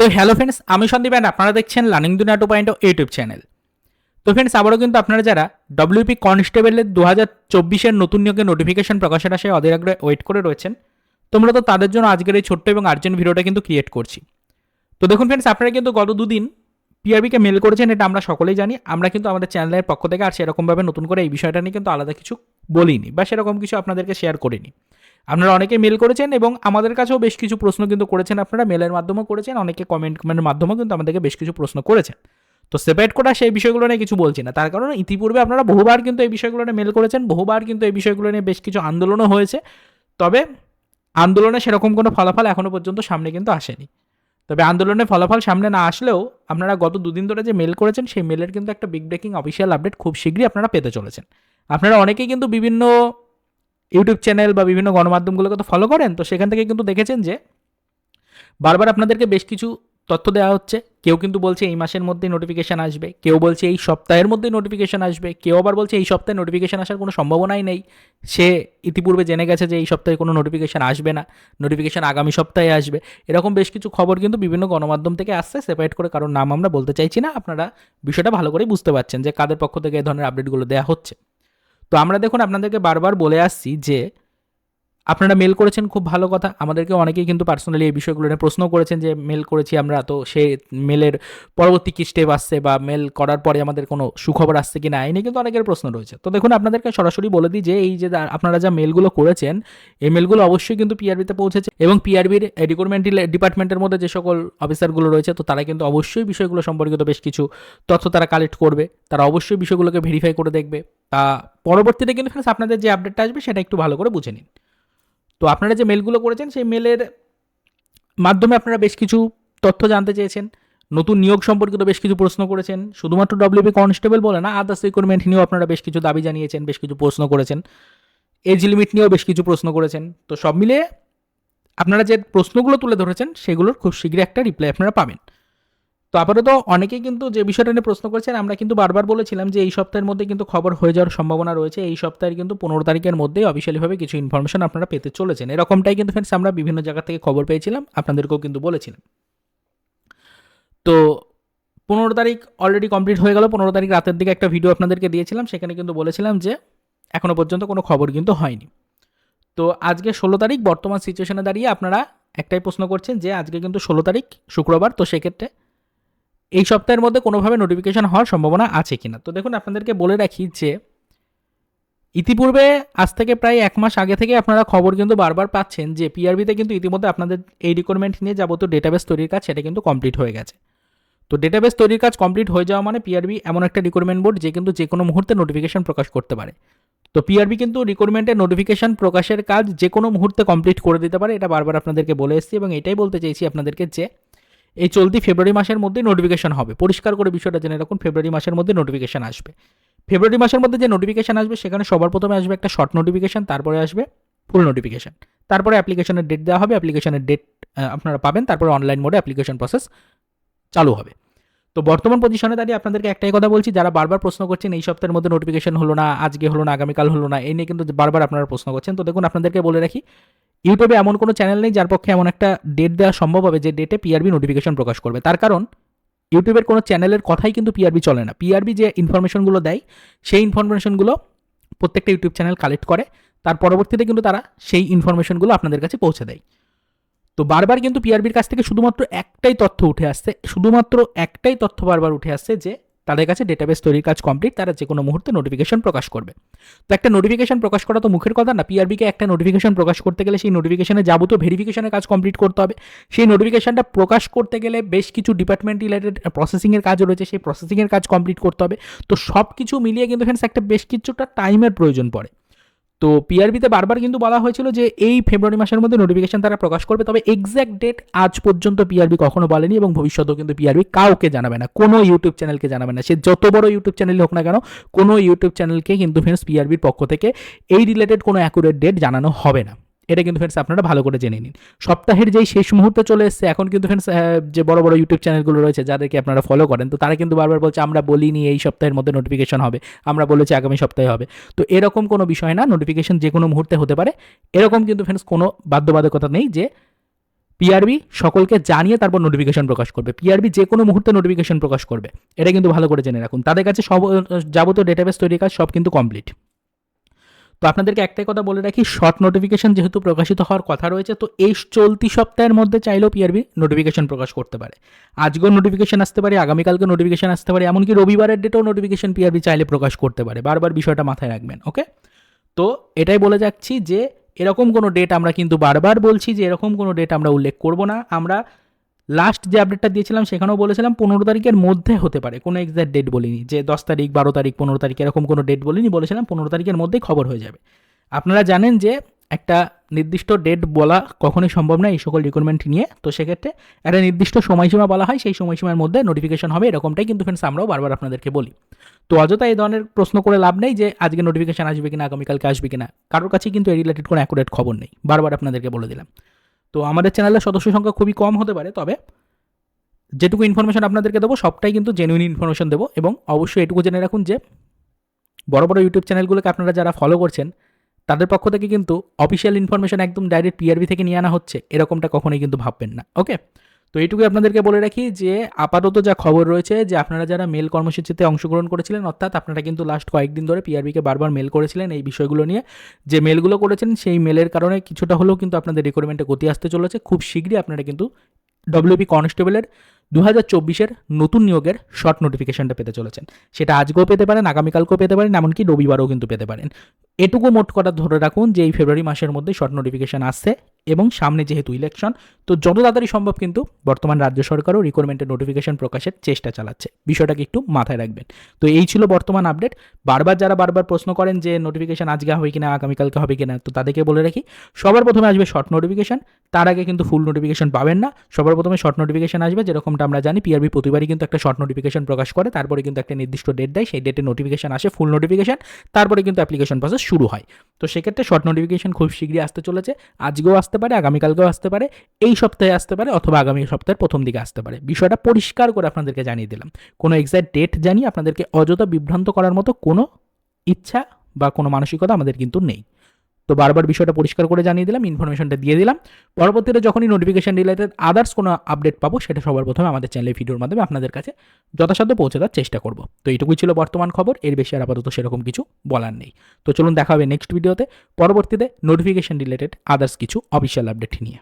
তো hello friends আমি Sandeep and আপনারা দেখছেন learning Duniya two point YouTube channel তো ফ্রেন্ডস আবারও কিন্তু আপনারা যারা ডব্লিউপি কনস্টেবলের দু হাজার চব্বিশের নতুন নিয়োগের নোটিফিকেশন প্রকাশের আশায় অধীর আগ্রহে ওয়েট করে রয়েছেন, তোমরা তো তাদের জন্য আজকের এই ছোট্ট এবং আর্জেন্ট ভিডিওটা কিন্তু ক্রিয়েট করছি। তো দেখুন ফ্রেন্ডস আপনারা কিন্তু গত দুদিন পিআরবিকে মেল করেছেন, এটা আমরা সকলেই জানি, আমরা কিন্তু আমাদের চ্যানেলের পক্ষ থেকে আর সেরকমভাবে নতুন করে এই বিষয়টা নিয়ে কিন্তু আলাদা কিছু বলিনি বা সেরকম কিছু আপনাদেরকে শেয়ার করিনি। আপনারা অনেকে মেল করেছেন এবং আমাদের কাছেও বেশ কিছু প্রশ্ন কিন্তু করেছেন। আপনারা মেলের মাধ্যমেও করেছেন, অনেকে কমেন্ট কমেন্টের মাধ্যমেও কিন্তু আমাদেরকে বেশ কিছু প্রশ্ন করেছেন। তো সেপারেট করা সেই বিষয়গুলো নিয়ে কিছু বলছি না। তার কারণ ইতিপূর্বে আপনারা বহুবার কিন্তু এই বিষয়গুলো নিয়ে মেল করেছেন, বহুবার কিন্তু এই বিষয়গুলো নিয়ে বেশ কিছু আন্দোলনও হয়েছে। তবে আন্দোলনে সেরকম কোনো ফলাফল এখনও পর্যন্ত সামনে কিন্তু আসেনি। তবে আন্দোলনের ফলাফল সামনে না আসলেও আপনারা গত দুদিন ধরে যে মেল করেছেন, সেই মেলের কিন্তু একটা বিগ ব্রেকিং অফিসিয়াল আপডেট খুব শীঘ্রই আপনারা পেতে চলেছেন। আপনারা অনেকেই কিন্তু বিভিন্ন ইউটিউব চ্যানেল বা বিভিন্ন গণমাধ্যমগুলোকে তো ফলো করেন, তো সেখান থেকে কিন্তু দেখেছেন যে বারবার আপনাদেরকে বেশ কিছু তথ্য দেওয়া হচ্ছে। কেউ কিন্তু বলছে এই মাসের মধ্যেই নোটিফিকেশান আসবে, কেউ বলছে এই সপ্তাহের মধ্যেই নোটিফিকেশান আসবে, কেউ আবার বলছে এই সপ্তাহে নোটিফিকেশান আসার কোনো সম্ভাবনাই নেই। সে ইতিপূর্বে জেনে গেছে যে এই সপ্তাহে কোনো নোটিফিকেশান আসবে না নোটিফিকেশান আগামী সপ্তাহে আসবে। এরকম বেশ কিছু খবর কিন্তু বিভিন্ন গণমাধ্যম থেকে আসছে সেপারেট করে কারোর নাম আমরা বলতে চাইছি না। আপনারা বিষয়টা ভালো করেই বুঝতে পারছেন যে কাদের পক্ষ থেকে এই ধরনের আপডেটগুলো দেওয়া হচ্ছে। তো আমরা দেখুন আপনাদেরকে বারবার বলে আসছি যে আপনারা মেল করেছেন, খুব ভালো কথা। আমাদেরকে অনেকেই কিন্তু পার্সোনালি এই বিষয়গুলো নিয়ে প্রশ্ন করেছেন যে মেল করেছি আমরা, তো সে মেলের পরবর্তী কী স্টেপ আসছে বা মেল করার পরে আমাদের কোনো সুখবর আসছে কি না এই নিয়ে কিন্তু অনেকের প্রশ্ন রয়েছে। তো দেখুন, আপনাদেরকে সরাসরি বলে দিই যে, এই যে আপনারা যা মেলগুলো করেছেন, এই মেলগুলো অবশ্যই কিন্তু পিআরবিতে পৌঁছেছে এবং পিআরবির রিক্রুটমেন্ট ডিপার্টমেন্টের মধ্যে যে সকল অফিসারগুলো রয়েছে, তো তারা কিন্তু অবশ্যই বিষয়গুলো সম্পর্কিত বেশ কিছু তথ্য তারা কালেক্ট করবে। তারা অবশ্যই বিষয়গুলোকে ভেরিফাই করে দেখবে। তা পরবর্তীতে কিন্তু আপনাদের যে আপডেটটা আসবে, সেটা একটু ভালো করে বুঝে নিন। তো আপনারা যে মেলগুলো করেছেন, সেই মেলের মাধ্যমে আপনারা বেশ কিছু তথ্য জানতে চেয়েছেন, নতুন নিয়োগ সম্পর্কিত বেশ কিছু প্রশ্ন করেছেন, শুধুমাত্র ডব্লিউপি কনস্টেবল বলে না আদার্স রিক্রুটমেন্ট নিয়েও আপনারা বেশ কিছু দাবি জানিয়েছেন, বেশ কিছু প্রশ্ন করেছেন এজ লিমিট নিয়েও বেশ কিছু প্রশ্ন করেছেন, তো সব মিলিয়ে আপনারা যে প্রশ্নগুলো তুলে ধরেছেন, সেগুলোর খুব শীঘ্রই একটা রিপ্লাই আপনারা পাবেন। তো আপাতত অনেকেই কিন্তু যে বিষয়টা নিয়ে প্রশ্ন করেছেন, আমরা কিন্তু বারবার বলেছিলাম যে এই সপ্তাহের মধ্যে কিন্তু খবর হয়ে যাওয়ার সম্ভাবনা রয়েছে। এই সপ্তাহের কিন্তু পনেরো তারিখের মধ্যেই অফিসিয়ালিভাবে কিছু ইনফরমেশন আপনারা পেতে চলেছেন। এরকমটাই কিন্তু ফ্রেন্ডস আমরা বিভিন্ন জায়গা থেকে খবর পেয়েছিলাম, আপনাদেরকেও কিন্তু বলেছিলাম। তো পনেরো তারিখ অলরেডি কমপ্লিট হয়ে গেল। পনেরো তারিখ রাতের দিকে একটা ভিডিও আপনাদেরকে দিয়েছিলাম, সেখানে কিন্তু বলেছিলাম যে এখনও পর্যন্ত কোনো খবর কিন্তু হয়নি। তো আজকে ষোলো তারিখ, বর্তমান সিচুয়েশনে দাঁড়িয়ে আপনারা একটাই প্রশ্ন করছেন যে আজকে কিন্তু ষোলো তারিখ, শুক্রবার, তো সেক্ষেত্রে এই সপ্তাহের মধ্যে কোনোভাবে নোটিফিকেশন হওয়ার সম্ভাবনা আছে কিনা? তো দেখুন, আপনাদেরকে বলে রাখি যে ইতিপূর্বে আজ থেকে প্রায় এক মাস আগে থেকে আপনারা খবর কিন্তু বারবার পাচ্ছেন যে পিআরবিতে কিন্তু ইতিমধ্যে আপনাদের এই রিকোয়ারমেন্ট নিয়ে যাবতীয় ডেটাবেস তৈরির কাজ সেটা কিন্তু কমপ্লিট হয়ে গেছে। তো ডেটাবেস তৈরির কাজ কমপ্লিট হয়ে যাওয়া মানে পিআরবি এমন একটা রিকোয়ারমেন্ট বোর্ড যে কিন্তু যে কোনো মুহূর্তে নোটিফিকেশন প্রকাশ করতে পারে। তো পিআরবি কিন্তু রিকোয়ারমেন্টের নোটিফিকেশন প্রকাশের কাজ যে কোনো মুহূর্তে কমপ্লিট করে দিতে পারে, এটা বারবার আপনাদেরকে বলে এসেছি এবং এটাই বলতে চাইছি আপনাদেরকে যে এই চলতি ফেব্রুয়ারি মাসের মধ্যে নোটিফিকেশন হবে। পরিষ্কার করে বিষয়টা জেনে রাখুন, ফেব্রুয়ারি মাসের মধ্যে নোটিফিকেশন আসবে। ফেব্রুয়ারি মাসের মধ্যে যে নোটিফিকেশন আসবে, সেখানে সবার প্রথমে আসবে একটা শর্ট নোটিফিকেশন তারপরে আসবে ফুল নোটিফিকেশন তারপরে অ্যাপ্লিকেশনের ডেট দেওয়া হবে অ্যাপ্লিকেশনের ডেট আপনারা পাবেন। তারপরে অনলাইন মোডে অ্যাপ্লিকেশন প্রসেস চালু হবে। তো বর্তমান পজিশনে দাঁড়িয়ে আপনাদেরকে একটাই কথা বলছি, যারা বারবার প্রশ্ন করছেন, এই সপ্তাহের মধ্যে নোটিফিকেশন হলো না, আজকে হলো না, আগামীকাল হলো না এই নিয়ে কিন্তু বারবার আপনারা প্রশ্ন করছেন। তো দেখুন, আপনাদেরকে বলে রাখি ইউটিউবে এমন কোনো চ্যানেল নেই যার পক্ষে এমন একটা ডেট দেওয়া সম্ভব হবে যে ডেটে পিআরবি নোটিফিকেশন প্রকাশ করবে। তার কারণ, ইউটিউবের কোনো চ্যানেলের কথাই কিন্তু পিআরবি চলে না। পিআরবি যে ইনফরমেশনগুলো দেয়, সেই ইনফরমেশনগুলো প্রত্যেকটা ইউটিউব চ্যানেল কালেক্ট করে। তার পরবর্তীতে কিন্তু তারা সেই ইনফরমেশনগুলো আপনাদের কাছে পৌঁছে দেয়। তো বারবার কিন্তু পিআরবির কাছ থেকে শুধুমাত্র একটাই তথ্য উঠে আসছে, শুধুমাত্র একটাই তথ্য বারবার উঠে আসছে যে তাদের কাছে ডেটাবেস তৈরির কাজ কমপ্লিট তারা যে কোনো মুহূর্তে নোটিফিকেশন প্রকাশ করবে। তো একটা নোটিফিকেশন প্রকাশ করা তো মুখের কথা না পিআরবিকে একটা নোটিফিকেশন প্রকাশ করতে গেলে সেই নোটিফিকেশনে যাবতীয় ভেরিফিকেশনের কাজ কমপ্লিট করতে হবে। সেই নোটিফিকেশনটা প্রকাশ করতে গেলে বেশ কিছু ডিপার্টমেন্ট রিলেটেড প্রসেসিংয়ের কাজ রয়েছে, সেই প্রসেসিংয়ের কাজ কমপ্লিট করতে হবে। তো সব কিছু মিলিয়ে কিন্তু ফ্রেন্ডস একটা বেশ কিছুটা টাইমের প্রয়োজন পড়ে। তো পিআরবিতে বারবার কিন্তু বলা হয়েছিল যে এই ফেব্রুয়ারি মাসের মধ্যে নোটিফিকেশন তারা প্রকাশ করবে, তবে এক্স্যাক্ট ডেট আজ পর্যন্ত পিআরবি কখনো বলেনি এবং ভবিষ্যতেও কিন্তু পিআরবি কাউকে জানাবে না, কোনো ইউটিউব চ্যানেলকে জানাবে না। সে যত বড় ইউটিউব চ্যানেল হোক না কেন, কোনো ইউটিউব চ্যানেলকে কিন্তু ফ্রেন্ডস পিআরবির পক্ষ থেকে এই রিলেটেড কোনো অ্যাকুরেট ডেট জানানো হবে না। এটা কিন্তু ফ্রেন্ডস আপনারা ভালো করে জেনে নিন। সপ্তাহের যেই শেষ মুহূর্তে চলে এসছে, এখন কিন্তু ফ্রেন্ডস যে বড় বড় ইউটিউব চ্যানেলগুলো রয়েছে, যাদেরকে আপনারা ফলো করেন, তো তারা কিন্তু বারবার বলছে, আমরা বলিনি এই সপ্তাহের মধ্যে নোটিফিকেশন হবে, আমরা বলেছি আগামী সপ্তাহে হবে। তো এরকম কোনো বিষয় না নোটিফিকেশন যে কোনো মুহূর্তে হতে পারে। এরকম কিন্তু ফ্রেন্ডস কোনো বাধ্যবাধকতা নেই যে পিআরবি সকলকে জানিয়ে তারপর নোটিফিকেশন প্রকাশ করবে। পিআরবি যে কোনো মুহূর্তে নোটিফিকেশন প্রকাশ করবে। এটা কিন্তু ভালো করে জেনে রাখুন। তাদের কাছে সব যাবতীয় ডেটাবেস তৈরির কাজ সব কিন্তু কমপ্লিট তো আপনাদেরকে একটাই কথা বলে রাখি শর্ট নোটিফিকেশন যেহেতু প্রকাশিত হওয়ার কথা রয়েছে, তো এই চলতি সপ্তাহের মধ্যে চাইলেও পিআরবি নোটিফিকেশন প্রকাশ করতে পারে। আজকেও নোটিফিকেশন আসতে পারে আগামীকালকে নোটিফিকেশন আসতে পারে, এমনকি রবিবারের ডেটেও নোটিফিকেশন পিআরবি চাইলে প্রকাশ করতে পারে। বারবার বিষয়টা মাথায় রাখবেন ওকে তো এটাই বলে যাচ্ছি যে, এরকম কোনো ডেট আমরা কিন্তু বারবার বলছি যে, এরকম কোনো ডেট আমরা উল্লেখ করব না। আমরা লাস্ট যে আপডেটটা দিয়েছিলাম, সেখানেও বলেছিলাম পনেরো তারিখের মধ্যে হতে পারে। কোনো এক্সাক্ট ডেট বলিনি। যে দশ তারিখ, বারো তারিখ, পনেরো তারিখ, এরকম কোনো ডেট বলিনি, বলেছিলাম পনেরো তারিখের মধ্যেই খবর হয়ে যাবে। আপনারা জানেন যে একটা নির্দিষ্ট ডেট বলা কখনোই সম্ভব নয় এই সকল রিক্রুটমেন্ট নিয়ে। তো সেক্ষেত্রে একটা নির্দিষ্ট সময়সীমা বলা হয়, সেই সময়সীমার মধ্যে নোটিফিকেশন হবে, এরকমটাই কিন্তু ফ্রেন্ডস আমরাও বারবার আপনাদেরকে বলি। তো অযথা এই ধরনের প্রশ্ন করে লাভ নেই যে আজকে নোটিফিকেশন আসবে কিনা, আগামীকালকে আসবে কিনা, কারোর কাছে কিন্তু এই রিলেটেড কোনো অ্যাকুরেট খবর নেই। বারবার আপনাদেরকে বলে দিলাম। তো আমাদের চ্যানেলের সদস্য সংখ্যা খুবই কম হতে পারে, তবে যেটুকু ইনফরমেশন আপনাদেরকে দেবো, সবটাই কিন্তু জেনুইন ইনফরমেশন দেবো এবং অবশ্যই এটুকু জেনে রাখুন যে বড় বড় ইউটিউব চ্যানেলগুলোকে আপনারা যারা ফলো করছেন, তাদের পক্ষ থেকে কিন্তু অফিসিয়াল ইনফরমেশন একদম ডাইরেক্ট পিআরবি থেকে নিয়ে আনা হচ্ছে, এরকমটা কখনোই কিন্তু ভাববেন না ওকে তো এইটুকুই আপনাদেরকে বলে রাখি যে আপাতত যা খবর রয়েছে যে আপনারা যারা মেল কর্মসূচিতে অংশগ্রহণ করেছিলেন, অর্থাৎ আপনারা কিন্তু লাস্ট কয়েকদিন ধরে পিআরবিকে বারবার মেল করেছিলেন এই বিষয়গুলো নিয়ে। যে মেলগুলো করেছেন সেই মেলের কারণে কিছুটা হলেও কিন্তু আপনাদের রিক্রুটমেন্টে গতি আসতে চলেছে। খুব শীঘ্রই আপনারা কিন্তু ডব্লিউপি কনস্টেবলের দু হাজার চব্বিশের নতুন নিয়োগের শর্ট নোটিফিকেশনটা পেতে চলেছেন। সেটা আজকেও পেতে পারেন, আগামীকালকেও পেতে পারেন, এমনকি রবিবারও কিন্তু পেতে পারেন। এটুকু মোট কথা ধরে রাখুন যে এই ফেব্রুয়ারি মাসের মধ্যে শর্ট নোটিফিকেশন আসছে। এবং সামনে যেহেতু ইলেকশন তো যত তাড়াতাড়ি সম্ভব কিন্তু বর্তমান রাজ্য সরকারও রিক্রুটমেন্টের নোটিফিকেশন প্রকাশের চেষ্টা চালাচ্ছে। বিষয়টাকে একটু মাথায় রাখবেন। তো এই ছিল বর্তমান আপডেট বারবার যারা বারবার প্রশ্ন করেন যে নোটিফিকেশন আজকে হবে কিনা, আগামীকালকে হবে কিনা, তো তাদেরকে বলে রাখি, সবার প্রথমে আসবে শর্ট নোটিফিকেশন তার আগে কিন্তু ফুল নোটিফিকেশন পাবেন না। সবার প্রথমে শর্ট নোটিফিকেশন আসবে, যেরকমটা আমরা জানি পিআরবি প্রতিবারই কিন্তু একটা শর্ট নোটিফিকেশন প্রকাশ করে, তারপরে কিন্তু একটা নির্দিষ্ট ডেট দেয়, সেই ডেটে নোটিফিকেশন আসে ফুল নোটিফিকেশন তারপরে কিন্তু অ্যাপ্লিকেশন প্রসেস শুরু হয়। তো সেক্ষেত্রে শর্ট নোটিফিকেশন খুব শীঘ্রই আসতে চলেছে। আজকেও আসতে পারে, আগামীকালকেও আসতে পারে, এই সপ্তাহে আসতে পারে অথবা আগামী সপ্তাহের প্রথম দিকে আসতে পারে। বিষয়টা পরিষ্কার করে আপনাদেরকে জানিয়ে দিলাম। কোনো এক্স্যাক্ট ডেট জানিয়ে আপনাদেরকে অযথা বিভ্রান্ত করার মতো কোনো ইচ্ছা বা কোনো মানসিকতা আমাদের কিন্তু নেই। তো বারবার বিষয়টা পরিষ্কার করে জানিয়ে দিলাম ইনফরমেশনটা দিয়ে দিলাম। পরবর্তীতে যখনই নোটিফিকেশান রিলেটেড আদার্স কোনো আপডেট পাবো, সেটা সবার প্রথমে আমাদের চ্যানেলের ভিডিওর মাধ্যমে আপনাদের কাছে যথাসাধ্য পৌঁছে দেওয়ার চেষ্টা করব। তো এইটুকুই ছিল বর্তমান খবর, এর বেশি আর আপাতত সেরকম কিছু বলার নেই। তো চলুন দেখা হবে নেক্সট ভিডিওতে পরবর্তীতে নোটিফিকেশান রিলেটেড আদার্স কিছু অফিসিয়াল আপডেট নিয়ে।